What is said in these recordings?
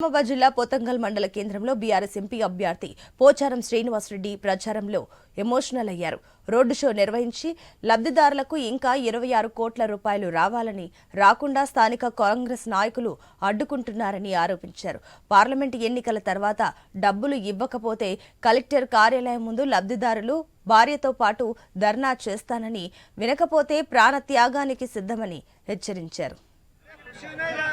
నిజామాబాద్ జిల్లా పోతంగల్ మండల కేంద్రంలో బీఆర్ఎస్ ఎంపీ అభ్యర్థి పోచారం శ్రీనివాసరెడ్డి ప్రచారంలో ఎమోషనల్ అయ్యారు. రోడ్డు షో నిర్వహించి లబ్ధిదారులకు ఇంకా ఇరవై ఆరు కోట్ల రూపాయలు రావాలని రాకుండా స్థానిక కాంగ్రెస్ నాయకులు అడ్డుకుంటున్నారని ఆరోపించారు. పార్లమెంటు ఎన్నికల తర్వాత డబ్బులు ఇవ్వకపోతే కలెక్టర్ కార్యాలయం ముందు లబ్ధిదారులు భార్యతో పాటు ధర్నా చేస్తానని వినకపోతే ప్రాణ త్యాగానికి సిద్ధమని హెచ్చరించారు.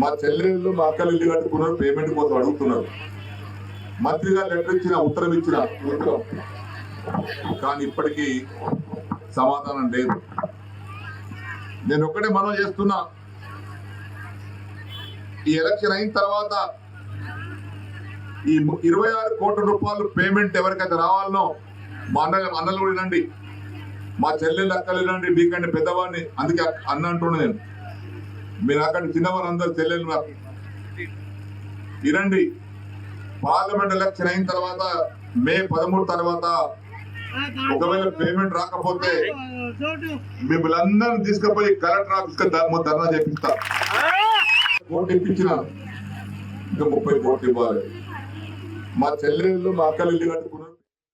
మా చెల్లెళ్ళు మా అక్కలు ఇల్లు కట్టుకున్నారు పేమెంట్ కోసం అడుగుతున్నారు. మంత్రిగా లెటర్ ఇచ్చిన ఉత్తరం ఇచ్చిన కానీ ఇప్పటికీ సమాధానం లేదు. నేను ఒక్కటే మనం చేస్తున్నా. ఈ ఎలక్షన్ అయిన తర్వాత ఈ ఇరవై ఆరు కోట్ల రూపాయలు పేమెంట్ ఎవరికైతే రావాలనో మా అన్న అన్నలు కూడా వినండి. మా చెల్లెళ్ళు అక్కలు వినండి. మీకంటే పెద్దవాడిని అందుకే అన్న అంటున్నా నేను. మీరు అక్కడ చిన్నవారు అందరు చెల్లెళ్ళు నాకు వినండి పార్లమెంట్ ఎలక్షన్ అయిన తర్వాత మే పదమూడు తర్వాత ఒకవేళ పేమెంట్ రాకపోతే మిమ్మల్ని అందరిని తీసుకుపోయి కలెక్టర్ ఆఫీస్ ధర్నా చేపిస్తా. కోటి ఇప్పించిన ఇంకా ముప్పై కోట్లు ఇవ్వాలి. మా చెల్లెళ్ళు మా అక్కలు ఇల్లు కట్టుకున్నారు.